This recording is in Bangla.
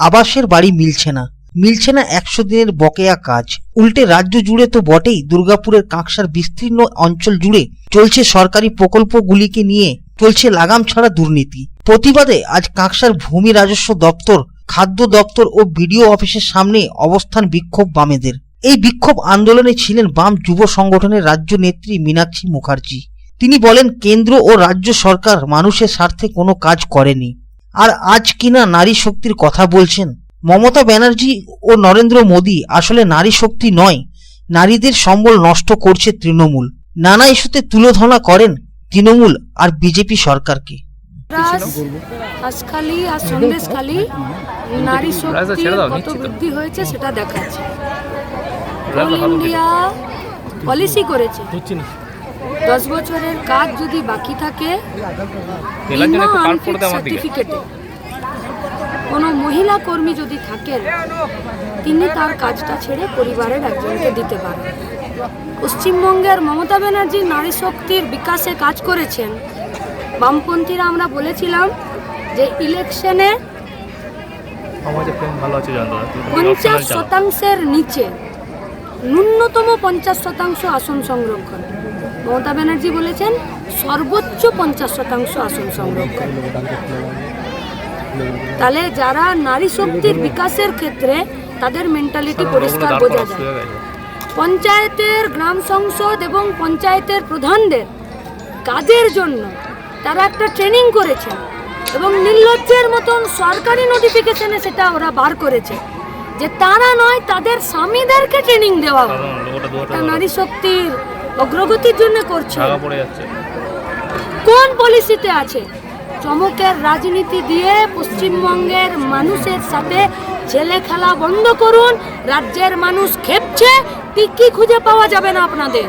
আবাসের বাড়ি মিলছে না। মিলছে না একশো দিনের বকেয়া কাজ। উল্টে রাজ্য জুড়ে তো বটেই দুর্গাপুরের কাঁকসার বিস্তীর্ণ অঞ্চল জুড়ে চলছে সরকারি প্রকল্পগুলিকে নিয়ে চলছে লাগাম ছাড়া দুর্নীতি। প্রতিবাদে আজ কাঁকসার ভূমি রাজস্ব দপ্তর, খাদ্য দপ্তর ও বিডিও অফিসের সামনে অবস্থান বিক্ষোভ বামেদের। এই বিক্ষোভ আন্দোলনে ছিলেন বাম যুব সংগঠনের রাজ্য নেত্রী মীনাক্ষী মুখার্জি। তিনি বলেন, কেন্দ্র ও রাজ্য সরকার মানুষের স্বার্থে কোনো কাজ করেনি। আর আজ কিনা নারী শক্তির কথা বলছেন? মমতা ব্যানার্জি ও নরেন্দ্র মোদী আসলে নারী শক্তি নয় নারীদের সম্বল নষ্ট করছে তৃণমূল। নানা ইস্যুতে তুলোধনা করেন তৃণমূল আর বিজেপি সরকারকে। আর সন্দেশখালি নারী শক্তি কত বৃদ্ধি হয়েছে সেটা দেখাচ্ছে। অল ইন্ডিয়া পলিসি করেছে। দশ বছরের কাজ যদি বাকি থাকে সার্টিফিকেটে কোনো মহিলা কর্মী যদি থাকেন তিনি তার কাজটা ছেড়ে পরিবারের একজনকে দিতে পারেন। পশ্চিমবঙ্গের মমতা ব্যানার্জি নারী শক্তির বিকাশে কাজ করেছেন। বামপন্থীরা আমরা বলেছিলাম যে ইলেকশনে পঞ্চাশ শতাংশের নিচে ন্যূনতম পঞ্চাশ শতাংশ আসন সংরক্ষণ। মমতা ব্যানার্জি বলেছেন সর্বোচ্চ পঞ্চাশ শতাংশ আসন সংরক্ষণ। তাহলে যারা নারী শক্তির বিকাশের ক্ষেত্রে তাদের মেন্টালিটি পরিষ্কার বোঝা যায়। পঞ্চায়েতের গ্রাম সংসদ এবং পঞ্চায়েতের প্রধানদের কাজের জন্য তারা একটা ট্রেনিং করেছে এবং নির্লজ্জের মতন সরকারি নোটিফিকেশনে সেটা ওরা বার করেছে যে তারা নয় তাদের স্বামীদেরকে ট্রেনিং দেওয়া নারী শক্তির অগ্রগতির জন্য করছে। পড়ে যাচ্ছে। কোন পলিসিতে আছে? চমকের রাজনীতি দিয়ে পশ্চিমবঙ্গের মানুষের সাথে ছেলে খেলা বন্ধ করুন রাজ্যের মানুষ খেপছে টিকি খুঁজে পাওয়া যাবে না আপনাদের।